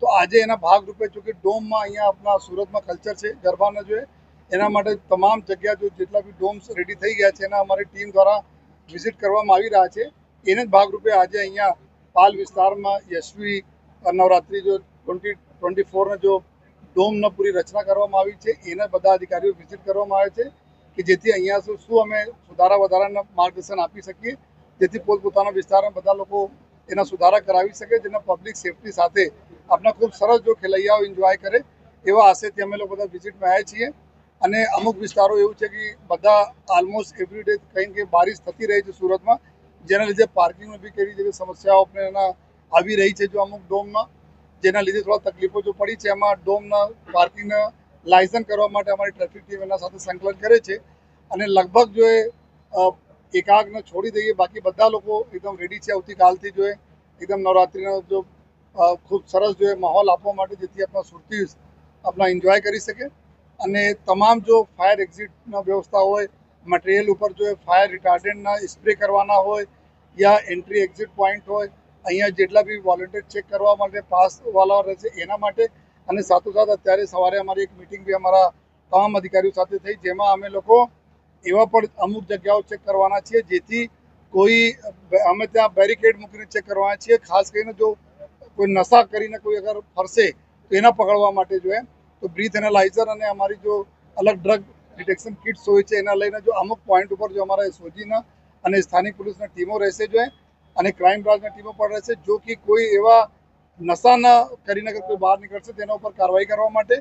તો આજે એના ભાગરૂપે જો કે ડોમમાં અહીંયા આપણા સુરતમાં કલ્ચર છે, ગરબાના જોઈએ એના માટે તમામ જગ્યા જો જેટલા બી ડોમ્સ રેડી થઈ ગયા છે, એના અમારી ટીમ દ્વારા વિઝિટ કરવામાં આવી રહ્યા છે. એને જ ભાગરૂપે આજે અહીંયા પાલ વિસ્તારમાં યશવી નવરાત્રિ જો ટ્વેન્ટી ટ્વેન્ટી ફોરને જો ડોમના પૂરી રચના કરવામાં આવી છે, એના બધા અધિકારીઓ વિઝિટ કરવામાં આવે છે કે જેથી અહીંયા શું અમે સુધારા વધારાના માર્ગદર્શન આપી શકીએ, જેથી પોતપોતાના વિસ્તારમાં બધા લોકો એના સુધારા કરાવી શકે, જેના પબ્લિક સેફટી સાથે આપણા ખૂબ સરસ જો ખેલૈયાઓ એન્જોય કરે, એવા આશયથી અમે લોકો બધા વિઝિટમાં આવ્યા છીએ. અને અમુક વિસ્તારો એવું છે કે બધા ઓલમોસ્ટ એવરી ડે કંઈ કંઈ બારિશ થતી રહી છે સુરતમાં, જેના લીધે પાર્કિંગમાં બી કેવી જેવી સમસ્યાઓ આપણે એના આવી રહી છે જો અમુક ડોમમાં, જેના લીધે થોડા તકલીફો જો પડી છે, એમાં ડોમના પાર્કિંગના લાયસન્સ કરવા માટે અમારી ટ્રાફિક ટીમ એના સાથે સંકલન કરે છે. અને લગભગ જો એ એકાગને છોડી દઈએ. બાકી બધા લોકો એકદમ રેડી છે. આવતીકાલથી જોઈએ એકદમ નવરાત્રિનો જો ખૂબ સરસ જોઈએ માહોલ આપવા માટે જેથી આપણા સુરતી આપણા એન્જોય કરી શકે. અને તમામ જો ફાયર એક્ઝિટના વ્યવસ્થા હોય મટીરિયલ ઉપર જો ફાયર રિટાર્ડન્ટના સ્પ્રે કરવાના હોય યા એન્ટ્રી એક્ઝિટ પોઈન્ટ હોય, અહીંયા જેટલા બી વોલન્ટિયર ચેક કરવા માટે પાસવાલા રહેશે એના માટે. અને સાથોસાથ અત્યારે સવારે અમારી એક મિટિંગ બી અમારા તમામ અધિકારીઓ સાથે થઈ, જેમાં અમે લોકો એવા પણ અમુક જગ્યાઓ ચેક કરવાના છીએ જેથી કોઈ, અમે ત્યાં બેરિકેડ મૂકીને ચેક કરવાના છીએ. ખાસ કરીને જો કોઈ નશા કરીને કોઈ અગર ફરશે તો એના પકડવા માટે જો એમ, તો બ્રીથ એનાલાઇઝર અને અમારી જો અલગ ડ્રગ ડિટેક્શન કિટ્સ હોય છે, એના લઈને જો અમુક પોઈન્ટ ઉપર જો અમારા એસઓજીના અને સ્થાનિક પોલીસના ટીમો રહેશે જો અને ક્રાઇમ બ્રાન્ચના ટીમો પણ રહેશે, જો કે કોઈ એવા નશાના કરીને કોઈ બહાર નીકળશે, તેના ઉપર કાર્યવાહી કરવા માટે